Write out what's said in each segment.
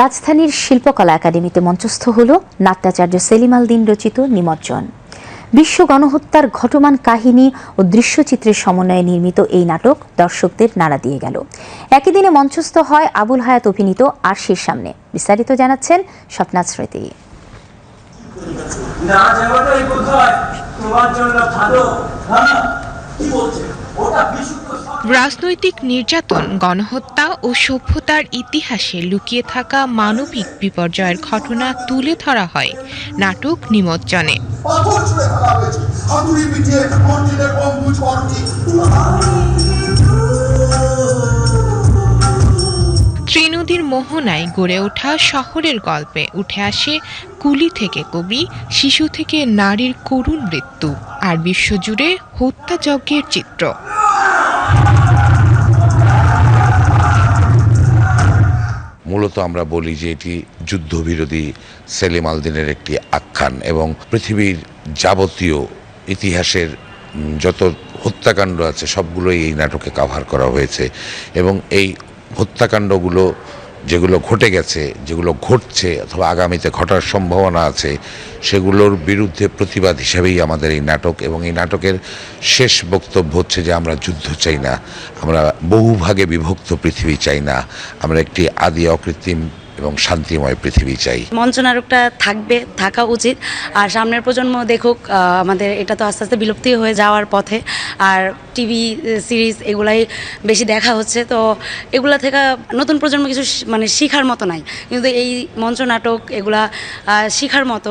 রাজধানীর শিল্পকলা একাডেমিতে মঞ্চস্থ হল নাট্যাচার্য সেলিম আল দিন রচিত নিমজ্জন। বিশ্ব গণহত্যার ঘটমান কাহিনী ও দৃশ্যচিত্রের সমন্বয়ে নির্মিত এই নাটক দর্শকদের নাড়া দিয়ে গেল। একই দিনে মঞ্চস্থ হয় আবুল হায়াত অভিনীত আরশির সামনে। বিস্তারিত জানাচ্ছেন স্বপ্না স্মৃতি। না যাওয়াটাই বোধ তোমার জন্য ভালো হ্যাঁ কি বলছে। রাজনৈতিক নির্যাতন, গণহত্যা ও সভ্যতার ইতিহাসে লুকিয়ে থাকা মানবিক বিপর্যয়ের ঘটনা তুলে ধরা হয় নাটক নিমজ্জনে। মোহনায় গড়ে ওঠা শহরের গল্পে উঠে আসে কুলি থেকে কবি, শিশু থেকে নারীর করুণ মৃত্যু আর বিশ্বজুড়ে হত্যাযজ্ঞের চিত্র। মূলত আমরা বলি যে এটি যুদ্ধবিরোধী সেলিম আলদিনের একটি আখ্যান এবং পৃথিবীর যাবতীয় ইতিহাসের যত হত্যাকাণ্ড আছে সবগুলোই এই নাটকে কাভার করা হয়েছে এবং এই হত্যাকাণ্ডগুলো যেগুলো ঘটে গেছে, যেগুলো ঘটছে অথবা আগামীতে ঘটার সম্ভাবনা আছে, সেগুলোর বিরুদ্ধে প্রতিবাদ হিসেবেই আমাদের এই নাটক এবং এই নাটকের শেষ বক্তব্য হচ্ছে যে আমরা যুদ্ধ চাই না, আমরা বহুভাগে বিভক্ত পৃথিবী চাই না, আমরা একটি আদি অকৃত্রিম এবং শান্তিময় পৃথিবী চাই। মঞ্চনাটকটা থাকবে, থাকা উচিত। আর সামনের প্রজন্ম দেখুক আমাদের এটা তো আস্তে আস্তে বিলুপ্তি হয়ে যাওয়ার পথে। আর টিভি সিরিজ এগুলাই বেশি দেখা হচ্ছে, তো এগুলা থেকে নতুন প্রজন্ম কিছু মানে শিখার মতো নাই। কিন্তু এই মঞ্চনাটক এগুলা শিখার মতো।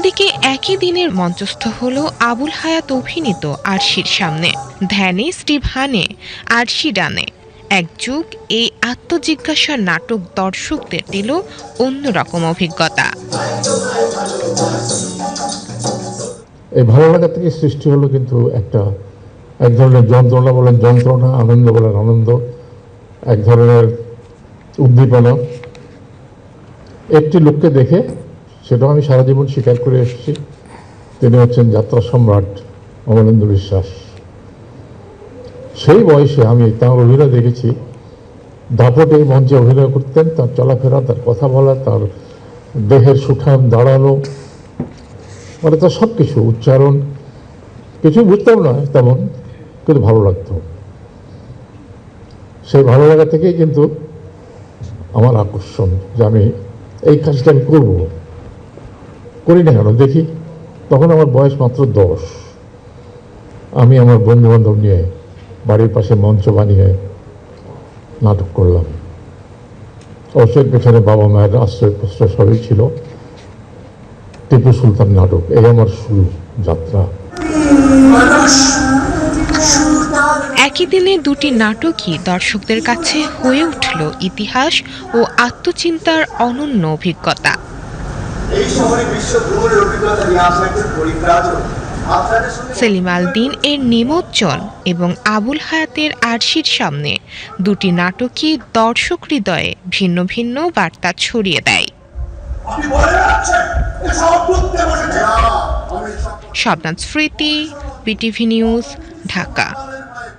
অন্যদিকে একই দিনের মঞ্চস্থ হল আবুল হায়াত অভিনীত আরশির সামনে, ধ্যানে স্টিভ হানে, আরশি ডানে। এক যুগ এই আত্মজিজ্ঞাসার নাটক দর্শকদের দিল অন্যরকম অভিজ্ঞতা। এই ভালো লাগা থেকে সৃষ্টি হলো কিন্তু একটা, এক ধরনের যন্ত্রণা বলেন যন্ত্রণা, আনন্দ বলেন আনন্দ, এক ধরনের উদ্দীপনা। একটি লোককে দেখে সেটাও আমি সারা জীবন স্বীকার করে এসেছি। তিনি হচ্ছেন যাত্রা সম্রাট অমলেন্দু বিশ্বাস। সেই বয়সে আমি তাঁর অভিনয় দেখেছি। দাপটে মঞ্চে অভিনয় করতেন, তার চলাফেরা, তার কথা বলা, তার দেহের সুঠাম দাঁড়ানো মানে তার সব কিছু উচ্চারণ কিছু বুঝতাম না তেমন, কিন্তু ভালো লাগতো। সেই ভালো লাগা থেকেই কিন্তু আমার আকর্ষণ যে আমি এই কাজটা আমি করব। করি না কেন? দেখি। তখন আমার বয়স মাত্র দশ। আমি আমার বন্ধু বান্ধব নিয়ে বাড়ির পাশে মঞ্চ বানিয়ে নাটক করলাম। অবশ্যই পেছনে বাবা মায়ের আশ্রয় প্রশ্রয় সবই ছিল। টিপু সুলতান নাটক, এই আমার শুরু যাত্রা। একই দিনে দুটি নাটকই দর্শকদের কাছে হয়ে উঠল ইতিহাস ও আত্মচিন্তার অনন্য অভিজ্ঞতা। এই শহরে বিশ্ব ভ্রমণের অভিজ্ঞতা নিয়ে আসা একজন পরিব্রাজক। সেলিম আল দিন এর নিমজ্জন এবং আবুল হায়াতের আরশির সামনে দুটি নাটকই দর্শক হৃদয়ে ভিন্ন ভিন্ন বার্তা ছড়িয়ে দেয়। আপনি বলে যাচ্ছেন এসব করতে বসেছে। আমি সব শবনাথ স্মৃতি বিটিভি নিউজ ঢাকা।